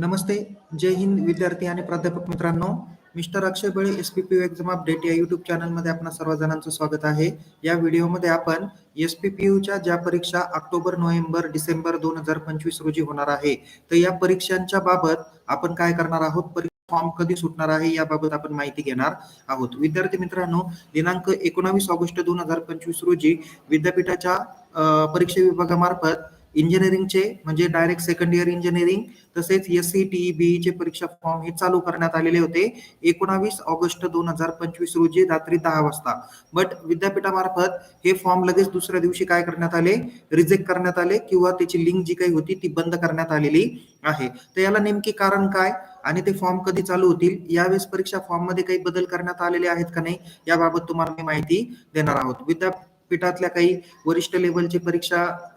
नमस्ते जय हिंद विद्यार्थी आणि प्राध्यापक मित्रांनो. Mister Akshay Bale S P P exam update या युट्यूब चॅनलमध्ये आपणा सर्वजणांचं स्वागत आहे. या व्हिडिओमध्ये आपण एस पी पी यूच्या ज्या परीक्षा ऑक्टोबर नोव्हेंबर डिसेंबर दोन हजार पंचवीस रोजी होणार आहे तर या परीक्षांच्या बाबत आपण काय करणार आहोत? परीक्षा फॉर्म कधी सुटणार आहे? याबाबत आपण माहिती घेणार आहोत. विद्यार्थी मित्रांनो दिनांक एकोणावीस ऑगस्ट दोन हजार पंचवीस रोजी विद्यापीठाच्या परीक्षा विभागामार्फत इंजिनिअरिंगचे म्हणजे डायरेक्ट सेकंड इयर इंजिनिअरिंग तसेच एस सी टी बीई चे परीक्षा फॉर्म हे चालू करण्यात आलेले होते. एकोणावीस ऑगस्ट दोन हजार पंचवीस रोजी रात्री दहा वाजता. बट विद्यापीठामार्फत हे फॉर्म लगेच दुसऱ्या दिवशी काय करण्यात आले? रिजेक्ट करण्यात आले किंवा त्याची लिंक जी काही होती ती बंद करण्यात आलेली आहे. तर याला नेमकी कारण काय आणि ते फॉर्म कधी चालू होतील? यावेळेस परीक्षा फॉर्ममध्ये काही बदल करण्यात आलेले आहेत का नाही? याबाबत तुम्हाला मी माहिती देणार आहोत. विद्यापीठातल्या काही वरिष्ठ लेवलचे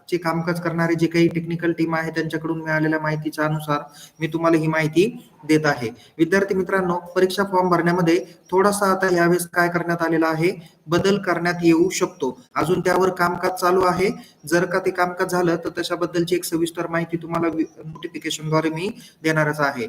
चे कामकाज करणारे जे काही टेक्निकल टीम आहे त्यांच्याकडून मिळालेल्या माहितीच्या अनुसार मी तुम्हाला ही माहिती देत आहे. विद्यार्थी मित्रांनो परीक्षा फॉर्म भरण्यामध्ये थोडासा आता यावेळेस काय करण्यात आलेला आहे? बदल करण्यात येऊ शकतो. अजून त्यावर कामकाज चालू आहे. जर का ते कामकाज झालं तर त्याच्याबद्दलची एक सविस्तर माहिती तुम्हाला नोटिफिकेशनद्वारे मी देणारच आहे.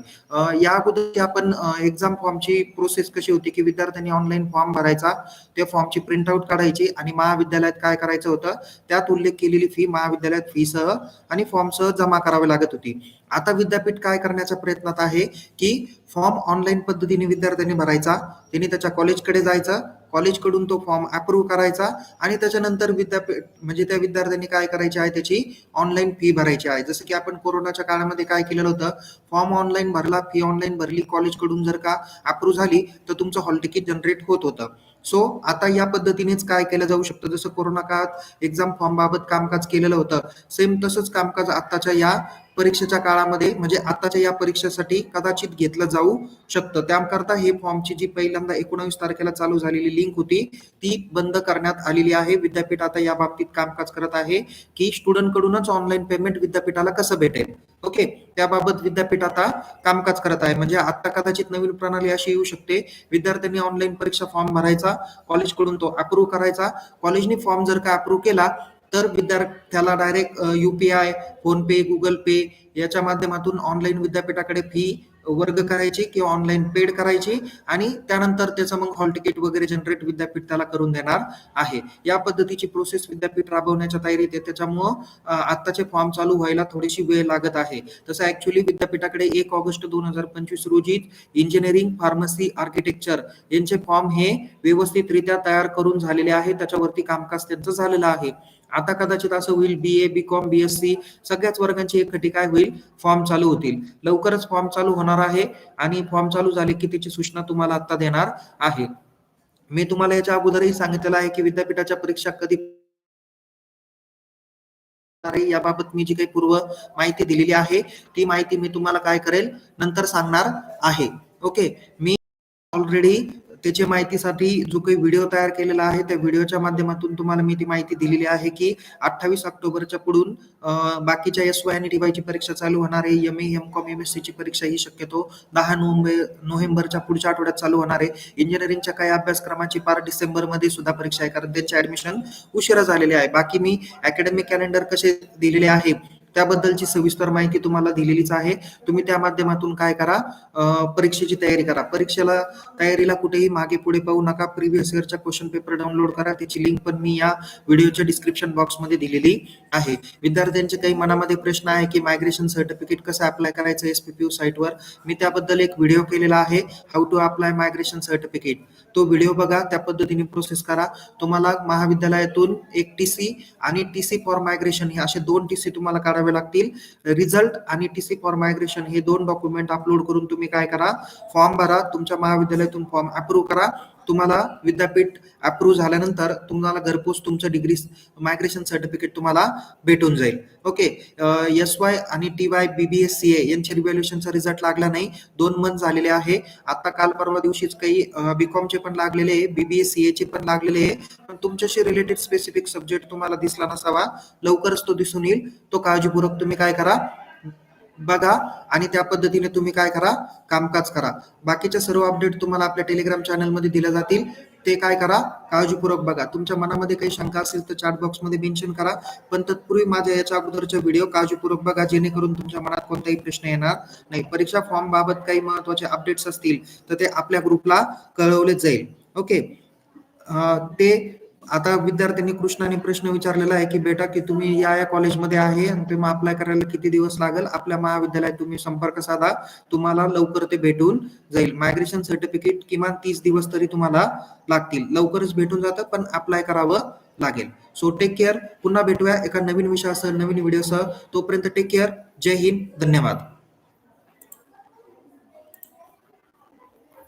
या अगोदर आपण एक्झाम फॉर्मची प्रोसेस कशी होती की विद्यार्थ्यांनी ऑनलाईन फॉर्म भरायचा त्या फॉर्मची प्रिंटआउट काढायची आणि महाविद्यालयात काय करायचं होतं? त्यात उल्लेख केलेली फी महाविद्यालयात फी सह आणि फॉर्मसह जमा करावी लागत होती. आता विद्यापीठ काय करण्याच्या प्रयत्नात आहे की फॉर्म ऑनलाईन पद्धतीने विद्यार्थ्यांनी भरायचा त्यांनी त्याच्या कॉलेजकडे जायचं कॉलेजकडून तो फॉर्म अप्रूव्ह करायचा आणि त्याच्यानंतर विद्यापीठ म्हणजे त्या विद्यार्थ्यांनी काय करायचे आहे त्याची ऑनलाईन फी भरायची आहे. जसं की आपण कोरोनाच्या काळामध्ये काय केलेलं होतं फॉर्म ऑनलाईन भरला फी ऑनलाईन भरली कॉलेजकडून जर का अप्रूव्ह झाली तर तुमचं हॉल तिकीट जनरेट होत होतं. सो आता या पद्धतीनेच काय केलं जाऊ शकतं? जसं कोरोना काळात एक्झाम फॉर्म बाबत कामकाज केलेलं होतं सेम तसंच कामकाज आताच्या या परीक्षेच्या काळामध्ये म्हणजे आताच्या या परीक्षेसाठी कदाचित घेतलं जाऊ शकतं. त्याकरता हे फॉर्मची जी पहिल्यांदा एकोणावीस तारखेला चालू झालेली लिंक होती ती बंद करण्यात आलेली आहे. विद्यापीठ आता या बाबतीत कामकाज करत आहे की स्टुडंट कडूनच ऑनलाईन पेमेंट विद्यापीठाला कसं भेटेल? ओके? त्याबाबत विद्यापीठ आता कामकाज करत आहे. म्हणजे आता कदाचित नवीन प्रणाली अशी येऊ शकते. विद्यार्थ्यांनी ऑनलाईन परीक्षा फॉर्म भरायचा कॉलेजकडून तो अप्रूव्ह करायचा. कॉलेजने फॉर्म जर का अप्रूव्ह केला तर विद्यार्थ्याला direct UPI PhonePe Google Pay याच्या माध्यमातून ऑनलाईन विद्यापीठाकडे फी वर्ग करायची किंवा ऑनलाईन पेड करायची आणि त्यानंतर त्याचं मग हॉल तिकीट वगैरे जनरेट विद्यापीठ त्याला करून देणार आहे. या पद्धतीची प्रोसेस विद्यापीठ राबवण्याच्या तयारीत आहे. त्याच्यामुळं आत्ताचे फॉर्म चालू व्हायला थोडीशी वेळ लागत आहे. तसं ऍक्च्युली विद्यापीठाकडे एक ऑगस्ट दोन हजार पंचवीस रोजी इंजिनिअरिंग फार्मसी आर्किटेक्चर यांचे फॉर्म हे व्यवस्थितरित्या तयार करून झालेले आहे. त्याच्यावरती कामकाज त्यांचं झालेलं आहे. आता कदाचित असं होईल B A B com B S C सगळ्याच वर्गांची एकठी काय होईल फॉर्म चालू होतील. लवकरच फॉर्म चालू होणार आहे आणि फॉर्म चालू झाले की त्याची सूचना तुम्हाला आता देणार आहे. मी तुम्हाला याच्या अगोदरही सांगितलेलं आहे की विद्यापीठाच्या परीक्षा कधी याबाबत मी जी काही पूर्व माहिती दिलेली आहे ती माहिती मी तुम्हाला काय करेल नंतर सांगणार आहे. ओके मी ऑलरेडी त्याच्या माहितीसाठी जो काही व्हिडिओ तयार केलेला आहे त्या व्हिडिओच्या माध्यमातून तुम्हाला मी ती माहिती दिलेली आहे की अठ्ठावीस ऑक्टोबरच्या पुढून बाकीच्या एस वाय आणि डीवायची परीक्षा चालू होणार आहे. M A M com M S सीची परीक्षा ही शक्यतो दहा नोव्हेंबर नोव्हेंबरच्या पुढच्या आठवड्यात चालू होणार आहे. इंजिनिअरिंगच्या काही अभ्यासक्रमाची पार डिसेंबरमध्ये सुद्धा परीक्षा आहे कारण त्यांचे ऍडमिशन उशिरा झालेले आहे. बाकी मी अकॅडमिक कॅलेंडर कसे दिलेले आहे त्याबद्दलची सविस्तर माहिती तुम्हाला दिलेलीच आहे. तुम्ही त्या माध्यमातून काय करा परीक्षेची तयारी करा. परीक्षेला तयारीला कुठेही मागे पुढे पाहू नका. प्रिव्हियस इयरच्या क्वेश्चन पेपर डाउनलोड करा. त्याची लिंक पण मी या व्हिडिओच्या डिस्क्रिप्शन बॉक्समध्ये दिलेली आहे. विद्यार्थ्यांचे काही मनामध्ये प्रश्न आहे की मायग्रेशन सर्टिफिकेट कसं अप्लाय करायचं एस पी पी साईटवर मी त्याबद्दल एक व्हिडिओ केलेला आहे. How to apply migration certificate तो व्हिडिओ बघा. त्या पद्धतीने प्रोसेस करा. तुम्हाला महाविद्यालयातून एक टी सी आणि टी सी फॉर मायग्रेशन हे असे दोन टी सी तुम्हाला काढावे लागतील. रिझल्ट आणि टी सी फॉर मायग्रेशन हे दोन डॉक्युमेंट अपलोड करून तुम्ही काय करा? फॉर्म भरा तुमच्या महाविद्यालयातून फॉर्म अप्रूव्ह करा. तुम्हाला विद्यापीठ अप्रूव्ह झाल्यानंतर तुम्हाला घरपोच तुमचं डिग्री मायग्रेशन सर्टिफिकेट तुम्हाला भेटून जाईल. ओके एस वाय आणि T Y BBS C A यांच्या रिव्हॅल्युएशनचा रिझल्ट लागला नाही. दोन मंथ झालेले आहे. आता काल परवा दिवशीच काही बीकॉमचे पण लागलेले आहे. बीबीएस सी चे पण लागलेले आहे. पण तुमच्याशी रिलेटेड स्पेसिफिक सब्जेक्ट तुम्हाला दिसला नसावा. लवकरच तो दिसून येईल. तो काळजीपूर्वक तुम्ही काय करा. बघा आणि त्या पद्धतीने तुम्ही काय करा कामकाज करा. बाकीच्या सर्व अपडेट तुम्हाला आपल्या टेलिग्राम चॅनलमध्ये दिल्या जातील. ते काय करा काळजीपूर्वक बघा. तुमच्या मनामध्ये काही शंका असेल तर चॅट बॉक्समध्ये मेन्शन करा. पण तत्पूर्वी माझ्या याच्या अगोदरचे व्हिडिओ काळजीपूर्वक बघा जेणेकरून तुमच्या मनात कोणताही प्रश्न येणार नाही. परीक्षा फॉर्म बाबत काही महत्त्वाचे अपडेट्स असतील तर ते आपल्या ग्रुपला कळवले जाईल. ओके ते आता विद्यार्थ्यांनी कृष्णाने प्रश्न विचारलेला आहे की बेटा की तुम्ही या या कॉलेजमध्ये आहे आणि तुम्ही अप्लाय करायला किती दिवस लागेल? आपल्या महाविद्यालयात तुम्ही संपर्क साधा. तुम्हाला लवकर ते भेटून जाईल. मायग्रेशन सर्टिफिकेट किमान तीस दिवस तरी तुम्हाला लागतील. लवकरच भेटून जातं पण अप्लाय करावं लागेल. सो टेक केअर पुन्हा भेटूया एका नवीन विषयासह नवीन व्हिडिओसह तोपर्यंत टेक केअर जय हिंद. धन्यवाद.